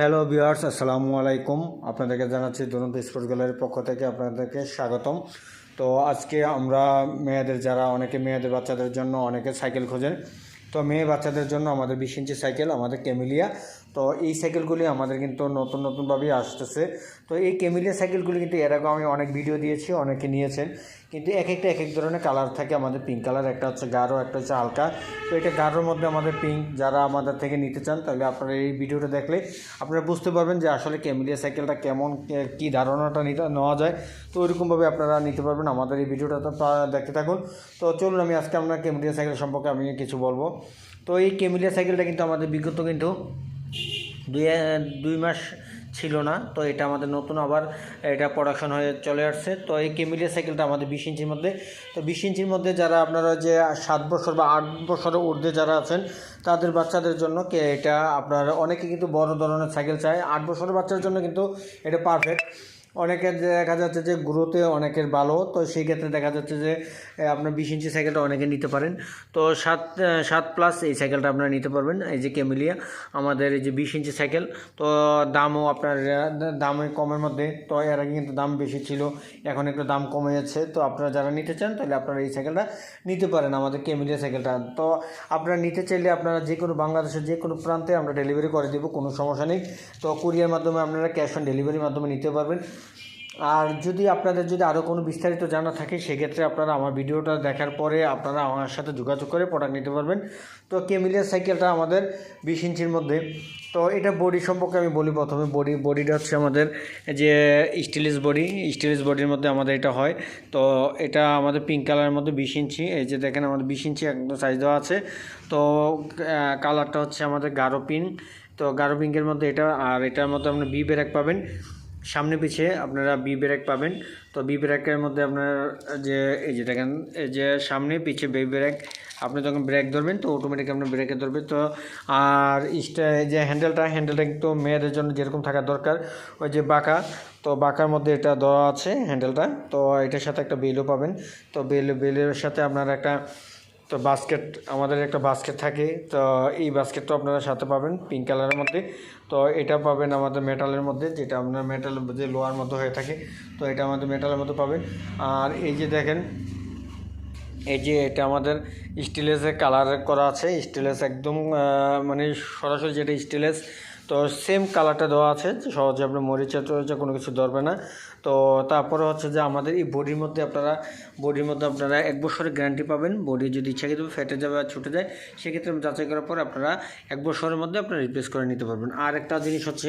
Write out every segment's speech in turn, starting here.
Hello viewers আসসালামু আলাইকুম আপনাদেরকে জানাচ্ছি দুরন্ত স্পোর্টস গ্যালারির পক্ষ থেকে আপনাদেরকে স্বাগতম। তো আজকে আমরা মেয়েদের যারা, অনেকে মেয়েদের বাচ্চাদের জন্য, অনেকে সাইকেল খোঁজেন। তো মেয়ে বাচ্চাদের জন্য আমাদের বিশ ইঞ্চি সাইকেল আমাদের কেমিলিয়া তো এই সাইকেলগুলি আমাদের কিন্তু নতুন নতুনভাবেই আসতেছে। তো এই কেমিলিয়া সাইকেলগুলি কিন্তু এর আগে আমি অনেক ভিডিও দিয়েছি, অনেকে নিয়েছেন। কিন্তু এক একটা, এক এক ধরনের কালার থাকে। আমাদের পিঙ্ক কালার একটা হচ্ছে গাঢ়, একটা হচ্ছে হালকা। তো এটা গাঢ়র মধ্যে আমাদের পিঙ্ক যারা আমাদের থেকে নিতে চান, তাহলে আপনারা এই ভিডিওটা দেখলে আপনারা বুঝতে পারবেন যে আসলে ক্যামিলিয়া সাইকেলটা কেমন কে- ধারণাটা নিতে, নেওয়া যায়। তো ওইরকমভাবে আপনারা নিতে পারবেন আমাদের এই ভিডিওটা। তো দেখতে থাকুন। তো চলুন আমি আজকে আপনার ক্যামিলিয়া সাইকেল সম্পর্কে আমি কিছু বলব। তো এই ক্যামিলিয়া সাইকেলটা কিন্তু আমাদের বিগত কিন্তু দুই দুই মাস ছিল না। তো এটা আমাদের নতুন আবার এটা প্রোডাকশন হয়ে চলে আসছে। তো এই কেমিলিয়া সাইকেলটা আমাদের বিশ ইঞ্চির মধ্যে। তো বিশ ইঞ্চির মধ্যে যারা আপনারা যে সাত বছর বা আট বছরের ঊর্ধ্বে যারা আছেন, তাদের বাচ্চাদের জন্য কে এটা আপনার, অনেকে কিন্তু বড় ধরনের সাইকেল চায়। আট বছরের বাচ্চার জন্য কিন্তু এটা পারফেক্ট অনেকের দেখা যাচ্ছে যে গ্রোথে অনেকের ভালো, তো সেই ক্ষেত্রে দেখা যাচ্ছে যে আপনার বিশ ইঞ্চি সাইকেলটা অনেকে নিতে পারেন। তো সাত সাত প্লাস এই সাইকেলটা আপনারা নিতে পারবেন, এই যে কেমিলিয়া আমাদের এই যে বিশ ইঞ্চি সাইকেল তো দামও আপনার দামে কমের মধ্যে, তো এর আগে কিন্তু দাম বেশি ছিল, এখন একটু দাম কমে যাচ্ছে। তো আপনারা যারা নিতে চান, তাহলে আপনারা এই সাইকেলটা নিতে পারেন, আমাদের কেমিলিয়া সাইকেলটা তো আপনারা নিতে চাইলে আপনারা যে কোনো বাংলাদেশের যে কোনো প্রান্তে আমরা ডেলিভারি করে দেবো, কোনো সমস্যা নেই। তো কুরিয়ার মাধ্যমে আপনারা ক্যাশ অন ডেলিভারির মাধ্যমে নিতে পারবেন। আর যদি আপনাদের যদি আরও কোনো বিস্তারিত জানা থাকে, সেক্ষেত্রে আপনারা আমার ভিডিওটা দেখার পরে আপনারা আমার সাথে যোগাযোগ করে প্রোডাক্ট নিতে পারবেন। তো কেমিলিয়া সাইকেলটা আমাদের বিশ ইঞ্চির মধ্যে। তো এটা বডি সম্পর্কে আমি বলি প্রথমে। বডি বডিটা হচ্ছে আমাদের যে স্টিলিস বডি স্টিলিস বডির মধ্যে আমাদের এটা হয়। তো এটা আমাদের পিঙ্ক কালারের মধ্যে বিশ ইঞ্চি। এই যে দেখেন আমাদের বিশ ইঞ্চি একদম সাইজ দেওয়া আছে। তো কালারটা হচ্ছে আমাদের গাঢ় পিঙ্ক তো গাঢ় পিঙ্কের মধ্যে এটা, আর এটার মধ্যে আপনি বি ব্রেক পাবেন। সামনে পিছে আপনারা বি ব্রেক পাবেন। তো বি ব্রেকের মধ্যে আপনার যে, এই যে দেখেন, এই যে সামনে পিছে বি ব্রেক আপনি যখন ব্রেক ধরবেন, তো অটোমেটিক আপনার ব্রেকে ধরবে তো আর যে হ্যান্ডেলটা হ্যান্ডেলটা কিন্তু মেয়েদের জন্য যেরকম থাকা দরকার, ওই যে বাঁকা, তো বাঁকার মধ্যে এটা দেওয়া আছে হ্যান্ডেলটা তো এটার সাথে একটা বেলও পাবেন। তো বেল, বেলের সাথে আপনার একটা তো বাস্কেট আমাদের একটা বাস্কেট থাকে, তো এই বাস্কেটটা আপনারা সাথে পাবেন পিঙ্ক কালারের মধ্যে। তো এটা পাবেন আমাদের মেটালের মধ্যে, যেটা আপনার মেটাল যে লোহার মতো হয়ে থাকে, তো এটা আমাদের মেটালের মতো পাবেন। আর এই যে দেখেন, এই যে এটা আমাদের স্টিলেসের কালার করা আছে স্টিলেস একদম মানে সরাসরি যেটা স্টিলেস তো সেম কালারটা দেওয়া আছে সহজে আপনার মরিচা টরিচা কোনো কিছু ধরবে না। তো তারপরে হচ্ছে যে আমাদের এই বডির মধ্যে আপনারা বডির মধ্যে আপনারা এক বছরের গ্যারান্টি পাবেন। বডি যদি ইচ্ছা ইচ্ছাকৃত ফেটে যাবে আর ছুটে যায়, সেক্ষেত্রে যাচাই করার পর আপনারা এক বছরের মধ্যে আপনারা রিপ্লেস করে নিতে পারবেন। আর একটা জিনিস হচ্ছে,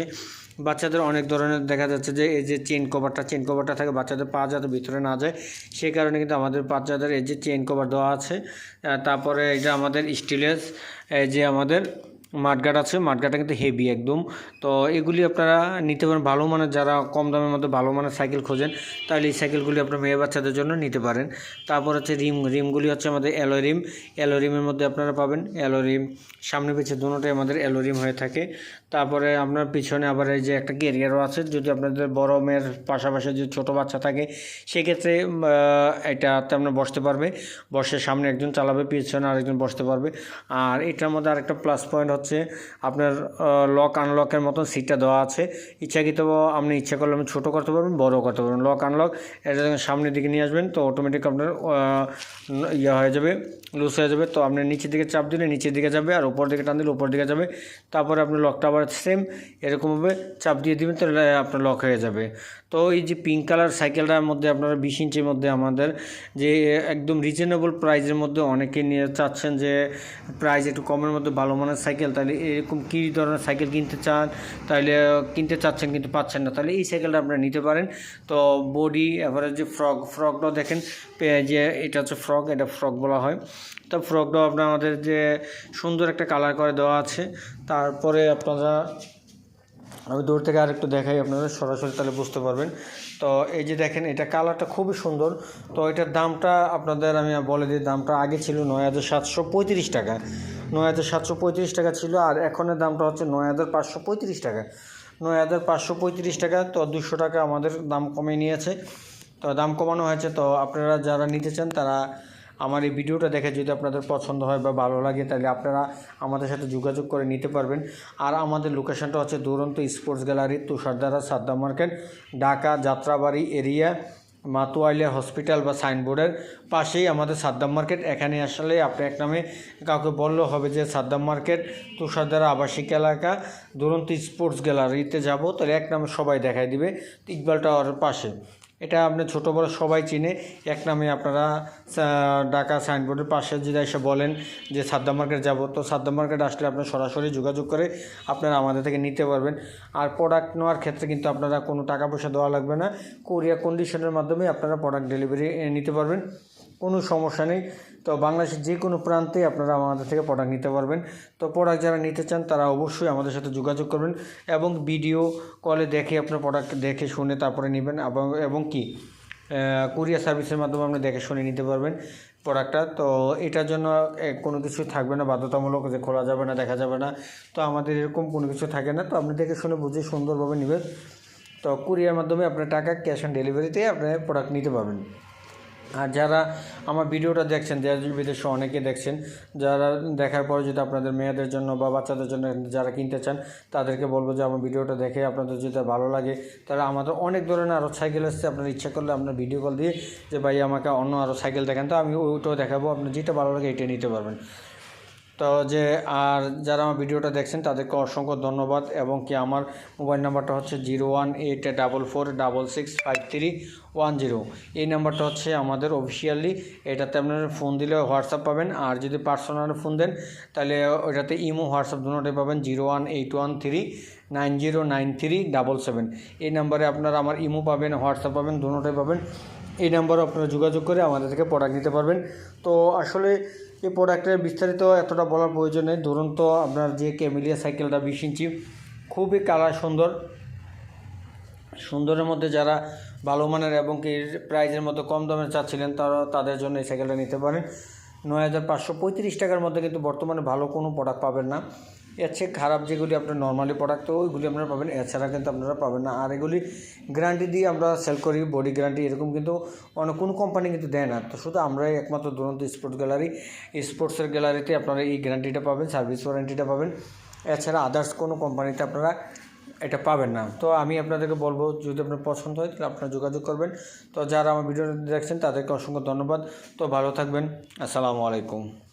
বাচ্চাদের অনেক ধরনের দেখা যাচ্ছে যে এই যে চেন কভারটা চেন কভারটা থাকে, বাচ্চাদের পা যাতে ভিতরে না যায় সেই কারণে কিন্তু আমাদের বাচ্চাদের এই যে চেন কভার দেওয়া আছে। তারপরে এটা আমাদের স্টিলেস এই যে আমাদের মাঠগাট আছে মাঠগাটটা কিন্তু হেভি একদম। তো এগুলি আপনারা নিতে পারেন, ভালো মানের যারা কম দামের মধ্যে ভালো মানের সাইকেল খোঁজেন, তাহলে এই সাইকেলগুলি আপনার মেয়ে বাচ্চাদের জন্য নিতে পারেন। তারপর হচ্ছে রিম, রিমগুলি হচ্ছে আমাদের অ্যালো রিম। অ্যালো রিমের মধ্যে আপনারা পাবেন অ্যালো রিম। সামনে পিছিয়ে দুটোটাই আমাদের অ্যালো রিম হয়ে থাকে। তারপরে আপনার পিছনে আবার এই যে একটা ক্যারিয়ারও আছে, যদি আপনাদের বড় মেয়ের পাশাপাশি যদি ছোটো বাচ্চা থাকে, সেক্ষেত্রে এটাতে আপনার বসতে পারবে। বসে সামনে একজন চালাবে, পিছনে আরেকজন বসতে পারবে। আর এটার মধ্যে আরেকটা প্লাস পয়েন্ট হচ্ছে আপনার লক আনলকের মতন সিটটা দেওয়া আছে। ইচ্ছাকৃত আপনি ইচ্ছা করলে আপনি ছোটো করতে পারবেন বড়ও করতে পারবেন। লক আনলক এটা যখন সামনের দিকে নিয়ে আসবেন, তো অটোমেটিক আপনার ইয়ে হয়ে যাবে লুজ হয়ে যাবে। তো আপনি নিচের দিকে চাপ দিলে নিচের দিকে যাবে, আর উপর দিকে টান দিলে উপর দিকে যাবে। তারপরে আপনি লকটা আবার সেম এরকমভাবে চাপ দিয়ে দিবেন, তাহলে আপনার লক হয়ে যাবে। তো এই যে পিঙ্ক কালার সাইকেলটার মধ্যে আপনারা বিশ ইঞ্চির মধ্যে আমাদের যে একদম রিজনেবল প্রাইজের মধ্যে অনেকে নিয়ে চাচ্ছেন যে প্রাইস একটু কমের মধ্যে ভালো মানের সাইকেল তাহলে এরকম কী ধরনের সাইকেল কিনতে চান, তাহলে কিনতে চাচ্ছেন কিন্তু পাচ্ছেন না, তাহলে এই সাইকেলটা আপনারা নিতে পারেন। তো বডি এভারেজ যে ফ্রক ফ্রকটাও দেখেন যে এটা হচ্ছে ফ্রক এটা ফ্রক বলা হয়। তো ফ্রকটাও আপনার আমাদের যে সুন্দর একটা কালার করে দেওয়া আছে। তারপরে আপনারা, আমি দূর থেকে আরেকটু দেখাই আপনারা সরাসরি তাহলে বুঝতে পারবেন। তো এই যে দেখেন, এটা কালারটা খুবই সুন্দর। তো এটার দামটা আপনাদের আমি বলে দিই, দামটা আগে ছিল নয় হাজার সাতশো পঁয়ত্রিশ টাকা। নয় হাজার সাতশো পঁয়ত্রিশ টাকা ছিল আর এখনের দামটা হচ্ছে নয় হাজার পাঁচশো পঁয়ত্রিশ টাকা। নয় হাজার পাঁচশো পঁয়ত্রিশ টাকা, তো দুশো টাকা আমাদের দাম কমে নিয়েছে। তো দাম কমানো হয়েছে, তো আপনারা যারা নিতে চান তারা আমার এই ভিডিওটা দেখে যদি আপনাদের পছন্দ হয় বা ভালো লাগে, তাহলে আপনারা আমাদের সাথে যোগাযোগ করে নিতে পারবেন। আর আমাদের লোকেশনটা হচ্ছে Duronto sports gallery Tushardhara Saddam market, Dhaka, Jatrabari, area মাতুয়াইলিয়া hospital বা সাইনবোর্ডের পাশেই আমাদের সাদ্দাম মার্কেট। এখানে আসলে আপনি এক নামে কাউকে বললেও হবে যে সাদ্দাম মার্কেট তুষারদার আবাসিক এলাকা দুরন্ত স্পোর্টস গ্যালারিতে যাব, তাহলে এক নামে সবাই দেখাই দিবে, ইকবাল পাশে। এটা আপনি ছোটো বড় সবাই চিনে। এক নামে আপনারা ঢাকা সাইনবোর্ডের পাশে যদি এসে বলেন যে সাদ্দা মার্কেট যাব। তো সাদ্দা মার্কেট আসলে আপনি সরাসরি যোগাযোগ করে আপনারা আমাদের থেকে নিতে পারবেন। আর প্রোডাক্ট নেওয়ার ক্ষেত্রে কিন্তু আপনারা কোনো টাকা পয়সা দেওয়া লাগবে না। কোরিয়া কন্ডিশনের মাধ্যমে আপনারা প্রোডাক্ট ডেলিভারি নিতে পারবেন। কোনো সমস্যা নেই। তো বাংলাদেশের যে কোনো প্রান্তে আপনারা আমাদের থেকে প্রোডাক্ট নিতে পারবেন। তো প্রোডাক্ট যারা নিতে চান, তারা অবশ্যই আমাদের সাথে যোগাযোগ করবেন এবং ভিডিও কলে দেখে আপনার প্রোডাক্ট দেখে শুনে তারপরে নেবেন এবং কি কুরিয়ার সার্ভিসের মাধ্যমে আপনি দেখে শুনে নিতে পারবেন প্রোডাক্টটা তো এটার জন্য কোনো কিছু থাকবে না, বাধ্যতামূলক যে খোলা যাবে না, দেখা যাবে না। তো আমাদের এরকম কোনো কিছু থাকে না। তো আপনি দেখে শুনে বুঝে সুন্দরভাবে নেবেন। তো কুরিয়ার মাধ্যমে আপনার টাকা ক্যাশ অন ডেলিভারিতে আপনি প্রোডাক্ট নিতে পারবেন। আর যারা আমার ভিডিওটা দেখছেন, দেশ বিদেশে অনেকে দেখছেন, যারা দেখার পরে যদি আপনাদের মেয়েদের জন্য বা বাচ্চাদের জন্য যারা কিনতে চান, তাদেরকে বলব যে আমার ভিডিওটা দেখে আপনাদের যদি ভালো লাগে, তাহলে আমাদের অনেক ধরনের আরও সাইকেল আসছে। আপনার ইচ্ছা করলে আপনার ভিডিও কল দিয়ে যে, ভাই, আমাকে অন্য আরও সাইকেল দেখেন। তো আমি ওইটাও দেখাবো। আপনার যেটা ভালো লাগে এটা নিতে পারবেন। তো যে আর যারা আমার ভিডিওটা দেখছেন, তাদেরকে অসংখ্য ধন্যবাদ। এবং কি আমার মোবাইল নাম্বারটা হচ্ছে zero one eight double four double six five three one zero. এই নাম্বারটা হচ্ছে আমাদের অফিসিয়ালি এটাতে আপনার ফোন দিলে হোয়াটসঅ্যাপ পাবেন। আর যদি পার্সোনাল ফোন দেন, তাহলে ওইটাতে ইমো, হোয়াটসঅ্যাপ দুটোটাই পাবেন zero one eight one three nine zero nine three double seven. এই নাম্বারে আপনারা আমার ইমো পাবেন, হোয়াটসঅ্যাপ পাবেন দুটোটাই পাবেন। এই নাম্বারে আপনারা যোগাযোগ করে আমাদের থেকে প্রোডাক্ট নিতে পারবেন। তো আসলে এই প্রোডাক্টের বিস্তারিত এতটা বলার প্রয়োজন নেই। ধরুন তো আপনার যে ক্যামেলিয়া সাইকেলটা বিশ ইঞ্চি, খুবই কালার সুন্দর। সুন্দরের মধ্যে যারা ভালো মানের এবং কি প্রাইজের মতো কম দামের চাচ্ছিলেন, তারা তাদের জন্য এই সাইকেলটা নিতে পারেন। নয় হাজার পাঁচশো পঁয়ত্রিশ টাকার মধ্যে কিন্তু বর্তমানে ভালো কোনো প্রোডাক্ট পাবেন না। এর চেয়ে খারাপ যেগুলি আপনার নর্মালি প্রোডাক্ট তো ওইগুলি আপনারা পাবেন। এছাড়া কিন্তু আপনারা পাবেন না। আর এগুলি গ্যারান্টি দিয়ে আমরা সেল করি বডি গ্যারান্টি এরকম কিন্তু অনেক কোনো কোম্পানি কিন্তু দেয় না। তো শুধু আমরাই একমাত্র দুরন্ত স্পোর্টস গ্যালারি স্পোর্টসের গ্যালারিতে আপনারা এই গ্যারান্টিটা পাবেন সার্ভিস ওয়ারেন্টিটা পাবেন। এছাড়া আদার্স কোনো কোম্পানিতে আপনারা এটা পাবেন না। তো আমি আপনাদেরকে বলব, যদি আপনার পছন্দ হয়, তাহলে আপনারা যোগাযোগ করবেন। তো যারা আমার ভিডিও দেখছেন, তাদেরকে অসংখ্য ধন্যবাদ। তো ভালো থাকবেন। আসসালামু আলাইকুম।